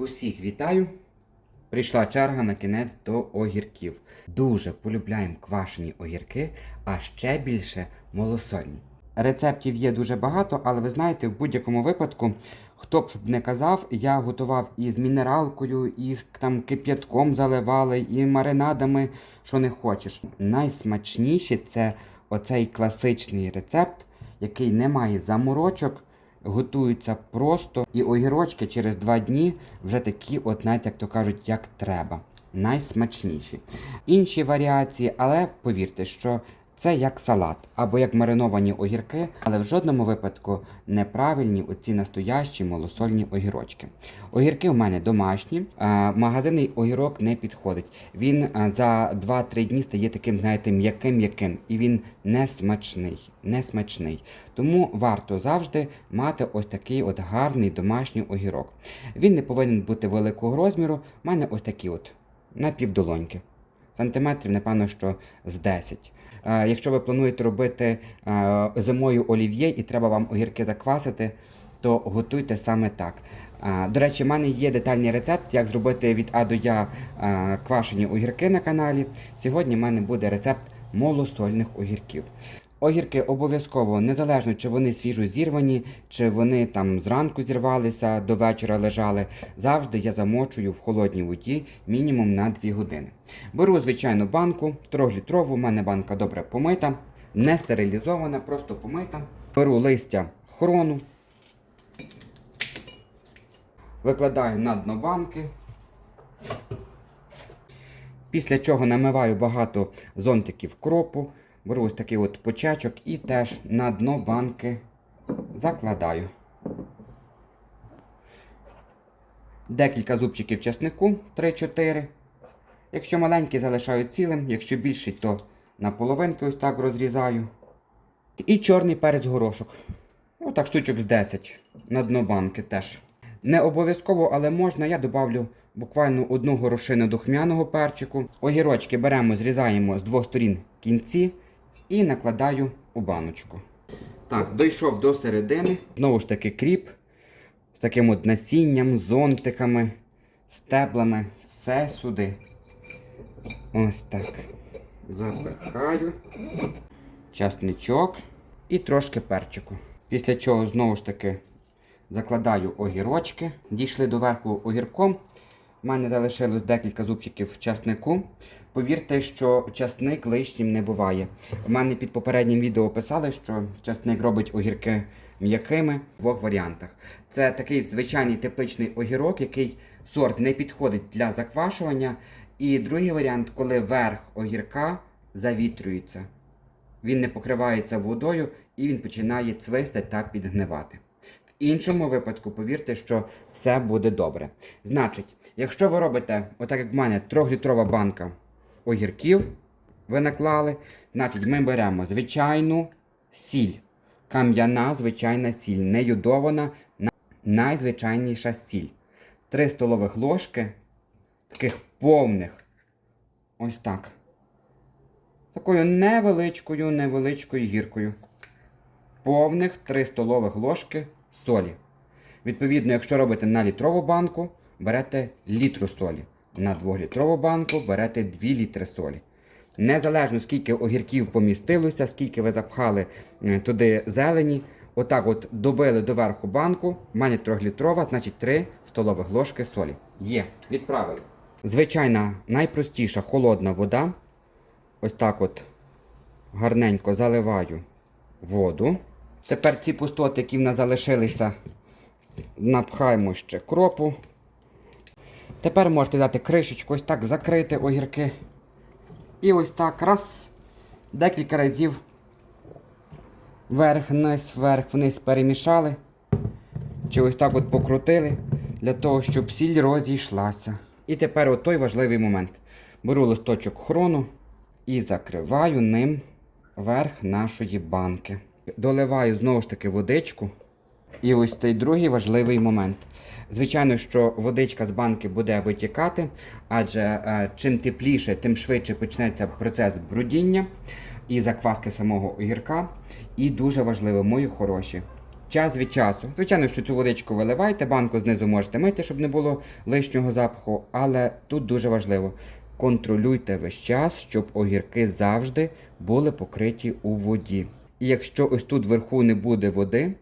Усіх вітаю! Прийшла черга на кінець до огірків. Дуже полюбляємо квашені огірки, а ще більше малосольні. Рецептів є дуже багато, але ви знаєте, в будь-якому випадку, хто б щоб не казав, я готував і з мінералкою, і з там кип'ятком заливали, і маринадами, що не хочеш. Найсмачніші це оцей класичний рецепт, який не має заморочок, готуються просто, і огірочки через два дні вже такі, от навіть, як то кажуть, як треба. Найсмачніші. Інші варіації, але повірте, що це як салат або як мариновані огірки, але в жодному випадку неправильні оці настоящі малосольні огірочки. Огірки в мене домашні, магазинний огірок не підходить. Він за 2-3 дні стає таким, знаєте, м'яким-м'яким, і він не смачний. Не смачний. Тому варто завжди мати ось такий от гарний домашній огірок. Він не повинен бути великого розміру. У мене ось такі от на півдолоньки. Сантиметрів, напевно, що з 10. Е, Якщо ви плануєте робити е, зимою олів'є і треба вам огірки заквасити, то готуйте саме так. Е, До речі, в мене є детальний рецепт, як зробити від А до Я квашені огірки на каналі. Сьогодні в мене буде рецепт молосольних огірків. Огірки обов'язково, незалежно чи вони свіжо зірвані, чи вони там зранку зірвалися, до вечора лежали. Завжди я замочую в холодній воді мінімум на 2 години. Беру звичайну банку, 3-літрову, у мене банка добре помита, не стерилізована, просто помита. Беру листя хрону, викладаю на дно банки. Після чого намиваю багато зонтиків кропу, беру ось такий от почечок і теж на дно банки закладаю. Декілька зубчиків чеснику 3-4. Якщо маленький, залишаю цілим, якщо більший, то на половинки ось так розрізаю. І чорний перець горошок. Отак штучок з 10 на дно банки теж. Не обов'язково, але можна. Я добавлю буквально одну горошину духмяного перчику. Огірочки беремо, зрізаємо з двох сторін кінці і накладаю у баночку. Так, дійшов до середини. Знову ж таки кріп з таким от насінням, зонтиками, стеблами. Все сюди. Ось так. Запихаю. Часничок і трошки перчику. Після чого знову ж таки закладаю огірочки. Дійшли до верху огірком. У мене залишилось декілька зубчиків часнику. Повірте, що часник лишнім не буває. У мене під попереднім відео писали, що часник робить огірки м'якими в двох варіантах. Це такий звичайний тепличний огірок, який сорт не підходить для заквашування. І другий варіант, коли верх огірка завітрюється. Він не покривається водою і він починає цвисти та підгнивати. В іншому випадку, повірте, що все буде добре. Значить, якщо ви робите, отак як в мене, 3-літрова банка огірків, ви наклали, значить ми беремо звичайну сіль. Кам'яна звичайна сіль, не йодована, на- найзвичайніша сіль. 3 столових ложки, таких повних. Ось так. Такою невеличкою, невеличкою гіркою. Повних 3 столових ложки солі. Відповідно, якщо робите на літрову банку, берете літру солі. На 2-літрову банку берете 2 літри солі. Незалежно скільки огірків помістилося, скільки ви запхали е, туди зелені, отак от добили до верху банку. У мене 3-літрова, значить 3 столових ложки солі. Є, відправили. Звичайна найпростіша холодна вода. Ось так от гарненько заливаю воду. Тепер ці пустоти, які в нас залишилися, напхаємо ще кропу. Тепер можете взяти кришечку, ось так закрити огірки. І ось так раз, декілька разів вверх-вниз, вверх-вниз перемішали. Чи ось так от покрутили, для того, щоб сіль розійшлася. І тепер от той важливий момент. Беру листочок хрону і закриваю ним верх нашої банки. Доливаю знову ж таки водичку. І ось той другий важливий момент. Звичайно, що водичка з банки буде витікати, адже е, чим тепліше, тим швидше почнеться процес брудіння і закваски самого огірка. І дуже важливо, мої хороші, час від часу. Звичайно, що цю водичку виливайте, банку знизу можете мити, щоб не було лишнього запаху, але тут дуже важливо. Контролюйте весь час, щоб огірки завжди були покриті у воді. І якщо ось тут вверху не буде води,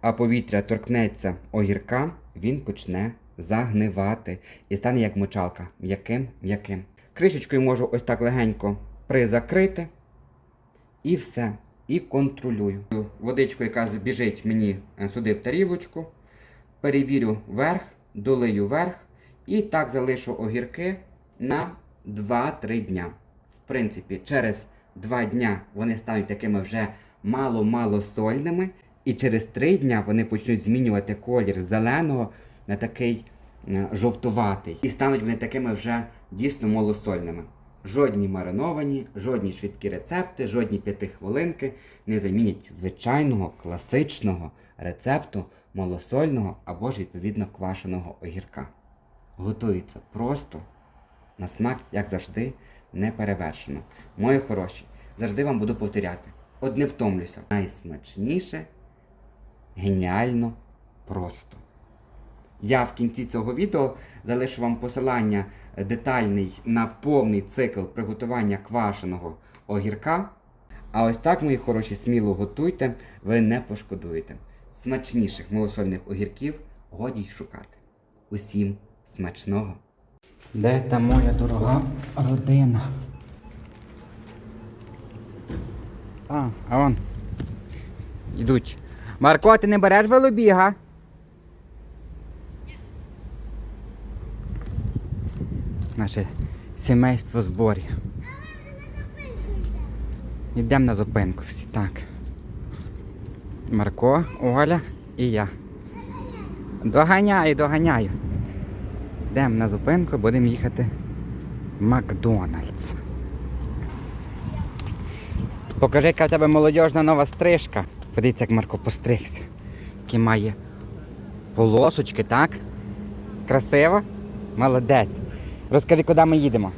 а повітря торкнеться огірка, він почне загнивати і стане як мочалка, м'яким, м'яким. Кришечкою можу ось так легенько призакрити. І все. І контролюю. Водичку, яка збіжить мені е, сюди в тарілочку, перевірю верх, долию верх і так залишу огірки на 2-3 дня. В принципі, через 2 дня вони стануть такими вже мало-мало сольними, і через 3 дня вони почнуть змінювати колір з зеленого на такий е, жовтуватий. І стануть вони такими вже дійсно малосольними. Жодні мариновані, жодні швидкі рецепти, жодні п'ятихвилинки не замінять звичайного класичного рецепту малосольного або ж відповідно квашеного огірка. Готується просто на смак, як завжди, не перевершено. Мої хороші, завжди вам буду повторяти. От не втомлюся. Найсмачніше, геніально, просто. Я в кінці цього відео залишу вам посилання детальний на повний цикл приготування квашеного огірка. А ось так, мої хороші, сміло готуйте, ви не пошкодуєте. Смачніших малосольних огірків годі й шукати. Усім смачного! Де та моя дорога родина? А, а вон. Йдуть. Марко, ти не береш велобіга? Наше сімейство зборі. Йдемо на зупинку всі, так. Марко, Оля і я. Доганяю, доганяю. Йдемо на зупинку, будемо їхати в Макдональдс. Покажи, яка в тебе молодіжна нова стрижка. Подивіться, як Марко постригся. Який має полосочки, так? Красиво? Молодець. Розкажи, куди ми їдемо.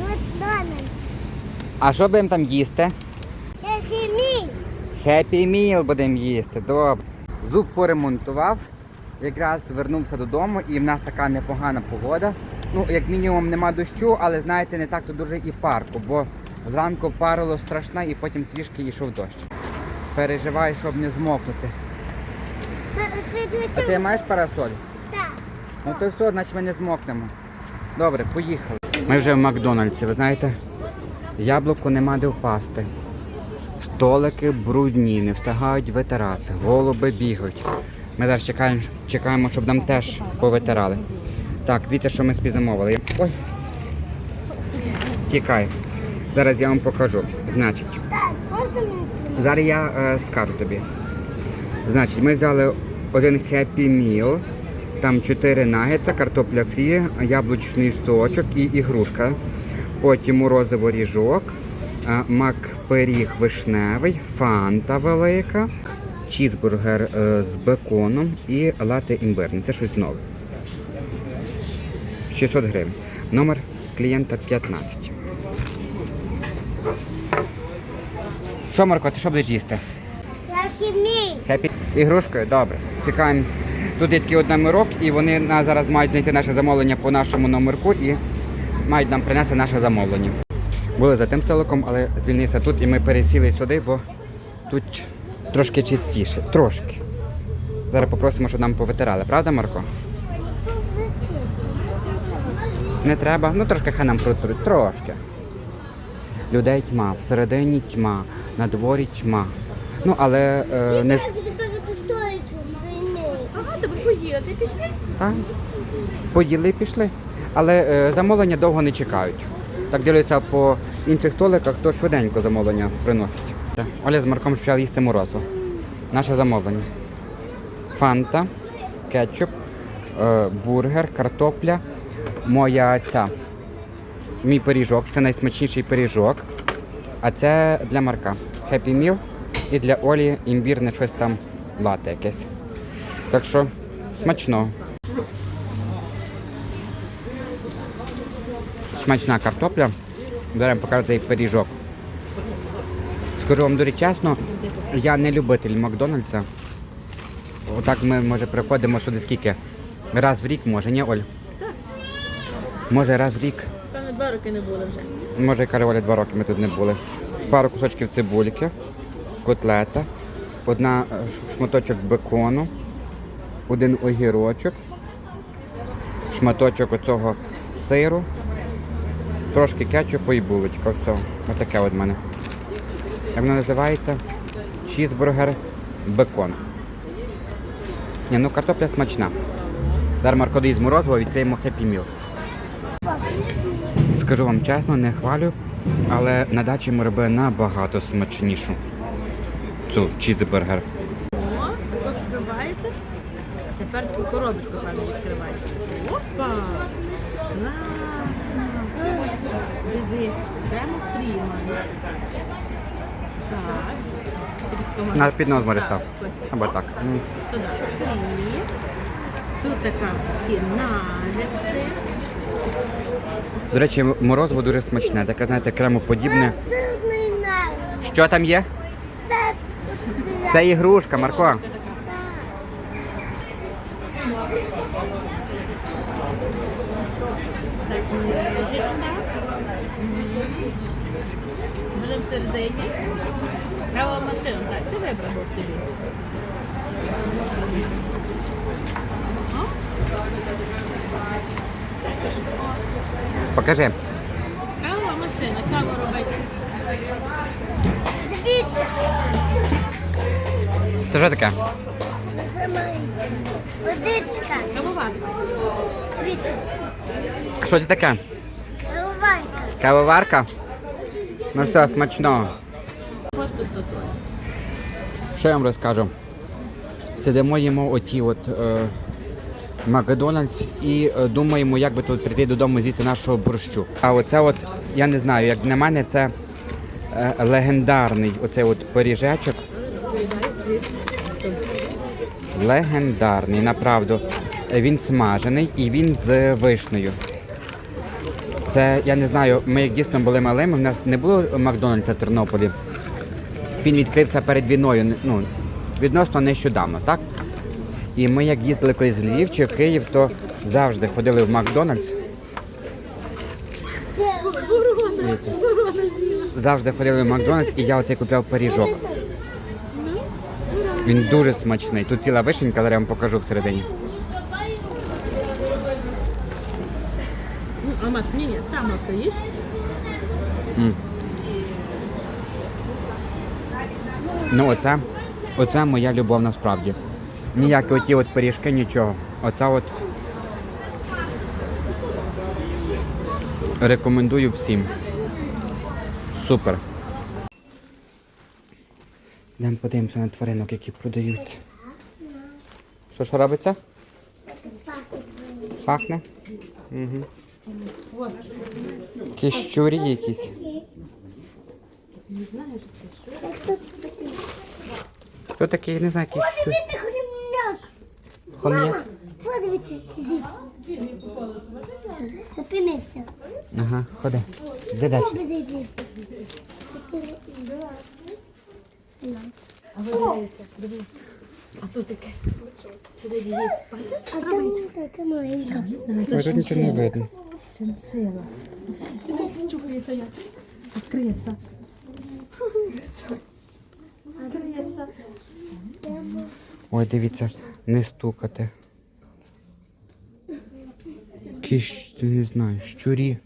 Макдональдс. А що будемо там їсти? Який мій? Хеппі міл будемо їсти, добре. Зуб поремонтував, якраз вернувся додому і в нас така непогана погода. Ну, як мінімум нема дощу, але знаєте, не так то дуже і парку, бо зранку парило страшно і потім трішки йшов дощ. Переживай, щоб не змокнути. Ти, ти, ти, А ти маєш парасоль? Так. Ну то все, значить ми не змокнемо. Добре, поїхали. Ми вже в Макдональдсі, ви знаєте, яблуку нема де впасти. Столики брудні, не встигають витирати, голуби бігають. Ми зараз чекаємо, чекаємо, щоб нам теж повитирали. Так, дивіться, що ми собі замовили. Ой. Тікай. Зараз я вам покажу. Значить? Зараз я е, скажу тобі. Значить, ми взяли один Happy Meal, там 4 нагетса, картопля фрі, яблучний сочок і ігрушка. Потім морозиво ріжок, е, мак пиріг вишневий, фанта велика, чізбургер е, з беконом і лате імбирне. Це щось нове. 600 гривень. Номер клієнта 15. Що, Марко, ти що будеш їсти? Хеппі з ігрушкою? Добре. Чекаємо. Тут є такий от номерок, і вони нас зараз мають знайти наше замовлення по нашому номерку і мають нам принести наше замовлення. Були за тим столиком, але звільнився тут і ми пересіли сюди, бо тут трошки чистіше. Трошки. Зараз попросимо, щоб нам повитирали, правда, Марко? Не треба? Ну трошки хай нам протруть. Трошки. Людей тьма, всередині тьма, на дворі тьма. Ну, але е, не. Ага, то ви пішли? А? Поїли і пішли. Але е, замовлення довго не чекають. Так дивляться по інших столиках, то швиденько замовлення приносять. Так, Оля з Марком почали їсти морозиво. Наше замовлення. Фанта, кетчуп, е, бургер, картопля, моя ця. Мій пиріжок, це найсмачніший пиріжок. А це для Марка. Happy Meal і для Олі імбірне щось там лате якесь. Так що смачного. Смачна картопля. Зараз покажу цей пиріжок. Скажу вам дуже чесно, я не любитель Макдональдса. отак ми може приходимо сюди скільки? Раз в рік може, ні, Оль? Може раз в рік. Два роки не було вже. Може, каже Оля, два роки ми тут не були. Пару кусочків цибульки, котлета, одна е, шматочок бекону, один огірочок, шматочок оцього сиру, трошки кетчупу і булочка. Все. Отаке от мене. Як воно називається? Чізбургер бекон. Ні, ну картопля смачна. Зараз Марко доїсть морозиво, відкриємо Happy Meal. Скажу вам чесно, не хвалю, але на дачі ми робили набагато смачнішу цю чізбургер. О, також відкривається. Тепер коробочку певно відкривається. Опа! Класно! Дивись, прямо фріман. Так. На під нос став. Або так. Сюди. Тут така нагетси. До речі, морозиво дуже смачне, таке, знаєте, кремоподібне. Що там є? Це ігрушка, Марко. Будемо всередині. Кава машина, так, ти вибрав собі. Покажи. Кава машина, каву робити. Дивіться. Це що таке? Водичка. Кавувати. Дивіться. Що це таке? Виливайка. Кавоварка? Ну все, смачного. Кошти стосує. Що я вам розкажу? Сидимо їмо оті от е, Макдональдс і е, думаємо, як би тут прийти додому з'їсти нашого борщу. А оце от, я не знаю, як на мене, це е, легендарний оцей от пиріжечок. Легендарний, направду. Він смажений і він з вишнею. Це, я не знаю, ми як дійсно були малими, в нас не було Макдональдса в Тернополі. Він відкрився перед війною, ну, відносно нещодавно, так? І ми як їздили колись в Львів чи в Київ, то завжди ходили в Макдональдс. Дивіться. Завжди ходили в Макдональдс і я оцей купляв пиріжок. Він дуже смачний. Тут ціла вишенька, зараз я вам покажу всередині. Ну, Амат, ні, ні, сам стоїш. Ну, оце, оце моя любов насправді. Ніякі оті от пиріжки, нічого. Оце от. Рекомендую всім. Супер. Йдемо подивимося на тваринок, які продаються. Що ж робиться? Пахне? Угу. Якісь щурі якісь. Хто такий, не знаю, хрімняк. Хом'як. Подивіться, зіць. Зупинився. Ага, ходи. Де далі? А ви дивіться, дивіться. А тут таке. Сюди дивись. Бачиш? А там така маленька. Не знаю, Ой, тут нічого не видно. Шиншила. Чується як. Криса. Криса. Ой, дивіться, не стукати. Якісь, не знаю, щурі.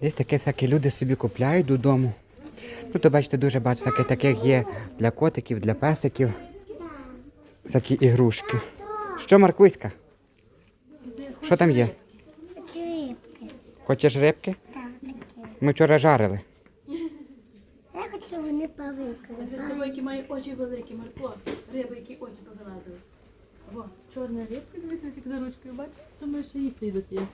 Десь таке всякі люди собі купляють додому. Тут, бачите, дуже багато всяких таких є для котиків, для песиків. Всякі ігрушки. Що, Маркуська? Що там є? Рибки. Хочеш рибки? Так. Ми вчора жарили. Павика. З тобою, які має очі великі, Марко. Риби, які очі повилазили. О, чорна рибка, дивіться, як за ручкою бачиш? Думаю, що їсти її досієш.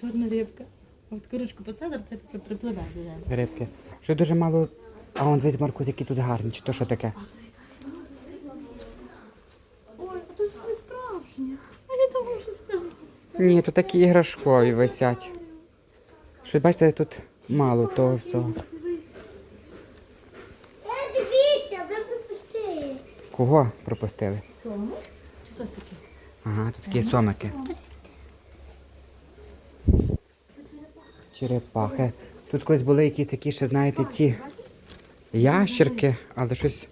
Чорна рибка. От таку ручку посадиш, це таке припливе до неї. Рибки. Що дуже мало. А он дивись, Маркусь, які тут гарні. Чи то що таке? Ой, а тут не справжня. А я думаю, що справжня. Ні, тут такі іграшкові висять. Що бачите, тут мало того всього. Е, дивіться, ви пропустили. Кого пропустили? Сому? Чи щось таке? Ага, тут такі сомики. Черепахи. Тут колись були якісь такі, ще знаєте, ці ящерки, але щось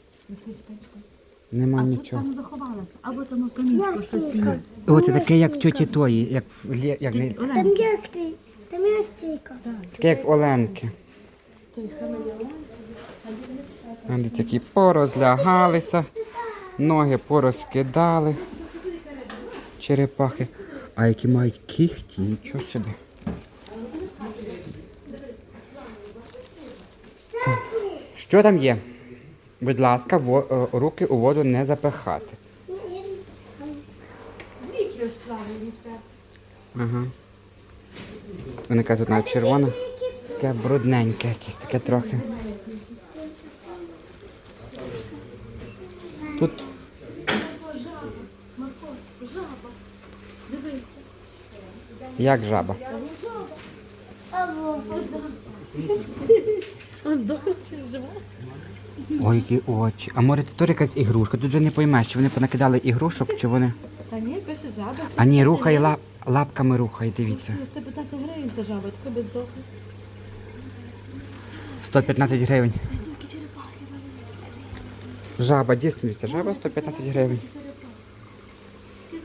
нема А нічого. там заховалася. Або там у камінку щось є. О, це таке, як тьоті тої, як в Лє- як не Там є скрій, там є стійка. таке, як в Оленки. Вони такі порозлягалися, ноги порозкидали. Черепахи. А які мають кіхті, нічого собі. Що там є? Будь ласка, во- е, руки у воду не запихати. Ага. Вони кажуть, тут навіть червона. Таке брудненьке якесь таке трохи. Тут як жаба. Ой, які очі. А може тут теж якась ігрушка? Тут же не поймеш, чи вони понакидали ігрушок, чи вони. Та ні, пише жаба. А ні, рухає лап, лапками рухає, дивіться. 115 гривень та жаба, таке без здохла. 115 гривень. Та звуки черепахи вели. Жаба, дійсно, жаба 115 гривень.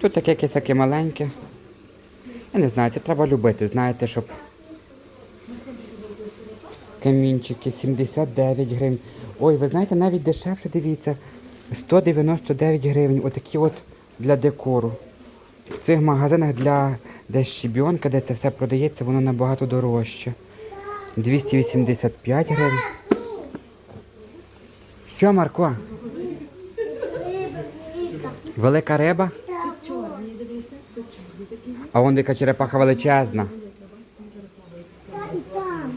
Тут таке якесь таке маленьке. Я не знаю, це треба любити, знаєте, щоб. Камінчики 79 гривень. Ой, ви знаєте, навіть дешевше, дивіться. 199 гривень. Отакі от для декору. В цих магазинах для де де це все продається, воно набагато дорожче. 285 гривень. Що, Марко? Велика риба? Чорні, дивіться, тут чорні такі. А вон яка черепаха величезна. Там, там.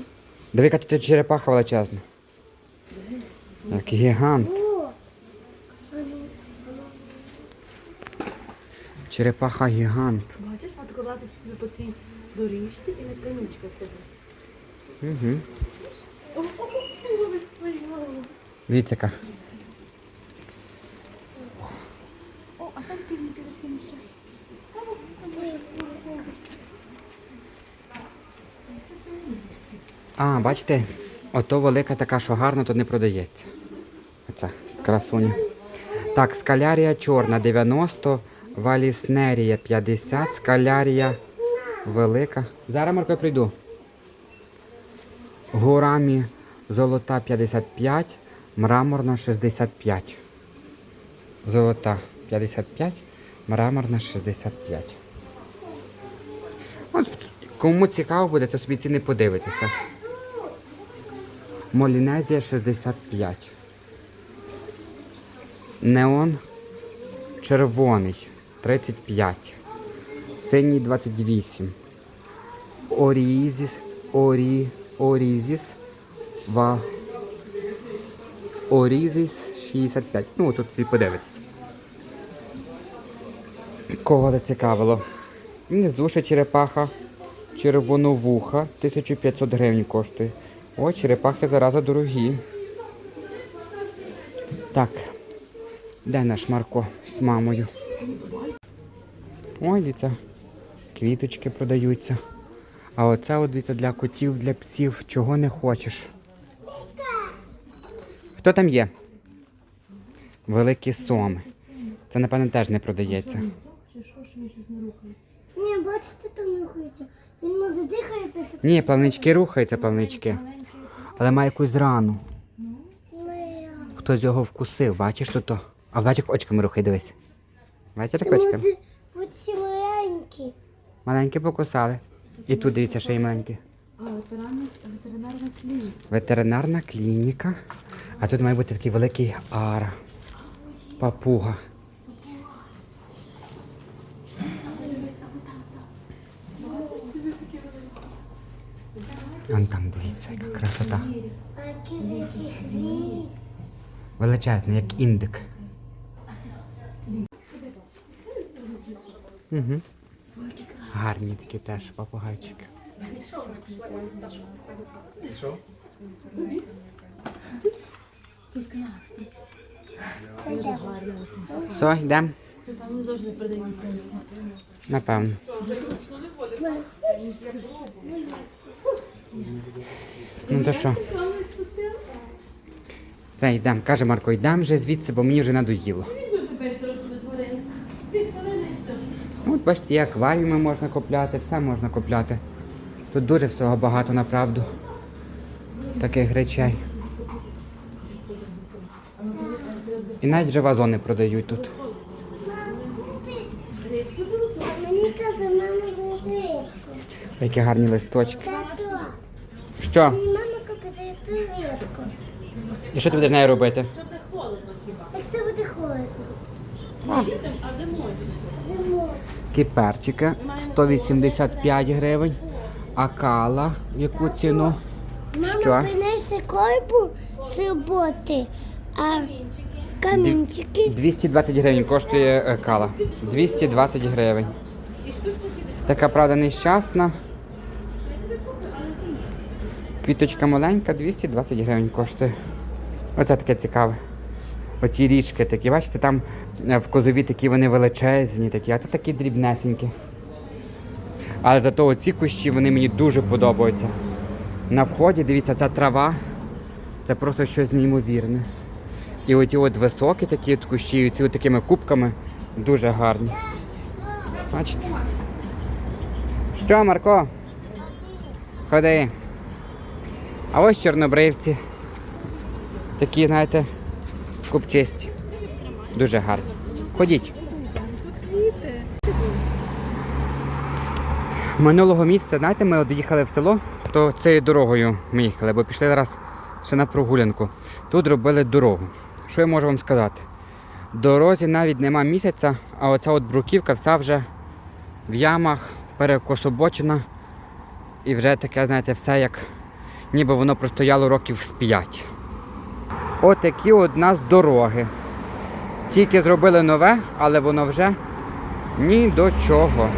Диви, яка тут черепаха величезна. Як гігант. Черепаха гігант. Бачиш, вона тако лазить по тій доріжці і на камінчиках сидить. Угу. Дивіться яка. О, а там півники десь він щас. А, бачите, ото велика така, що гарна, то не продається. Оця красуня. Так, скалярія чорна 90, валіснерія 50, скалярія велика. Зараз Марко прийду. Гурамі золота 55, мраморна 65. Золота 55, мраморна 65. От, кому цікаво буде, то собі ціни подивитися. Молінезія 65. Неон червоний 35. Синій 28. Орізіс. Орі, орізіс. Ва. Орізіс 65. Ну, тут всі подивитися. Кого це цікавило? Внизу черепаха червоновуха 1500 гривень коштує. О, черепахи зараза дорогі. Так. Де наш Марко з мамою? Ой, дивіться, квіточки продаються. А оце от дивіться для котів, для псів, чого не хочеш. Хто там є? Великі соми. Це, напевно, теж не продається. Ні, бачите, там рухається. Він може дихає. Ні, плавнички рухаються, плавнички. Але має якусь рану. Хтось його вкусив, бачиш тут? то? А бачиш, як очками рухай, дивись. Бачиш, як очками? Оці маленькі. Маленькі покусали. І тут дивіться, ще й маленькі. Ветеринарна клініка. Ветеринарна клініка. А тут має бути такий великий ара. Папуга. Вон там дивіться, яка красота. Величезний, як індик. Угу. Гарні такі теж попугайчики. Все, йдемо? Напевно. Ну то що? Все, йдемо. Каже Марко, йдемо вже звідси, бо мені вже надоїло. От бачите, є акваріуми можна купляти, все можна купляти. Тут дуже всього багато направду. Таких речей. І навіть вже вазони продають тут. Які гарні листочки. Що? мені мама купила ту. І що ти будеш з нею робити? Як це буде холодно? А зимою? Зимою. Кіперчики 185 гривень. Акала, в яку ціну? Що? Мама принесе койбу з роботи, а камінчики 220 гривень коштує е, кала. 220 гривень. Така правда нещасна. Квіточка маленька, 220 гривень коштує. Оце таке цікаве. Оці річки такі, бачите, там е, в козові такі вони величезні, такі, а тут такі дрібнесенькі. Але зато оці кущі вони мені дуже подобаються. На вході, дивіться, ця трава. Це просто щось неймовірне. І оті от високі такі от кущі, і ці от такими кубками дуже гарні. Бачите? Що, Марко? Ходи. А ось чорнобривці. Такі, знаєте, купчисті. Дуже гарні. Ходіть. Минулого місяця, знаєте, ми от їхали в село, то цією дорогою ми їхали, бо пішли зараз ще на прогулянку. Тут робили дорогу. Що я можу вам сказати? Дорозі навіть нема місяця, а оця от бруківка вся вже в ямах, перекособочена. І вже таке, знаєте, все як ніби воно простояло років з п'ять. От такі от нас дороги. Тільки зробили нове, але воно вже ні до чого.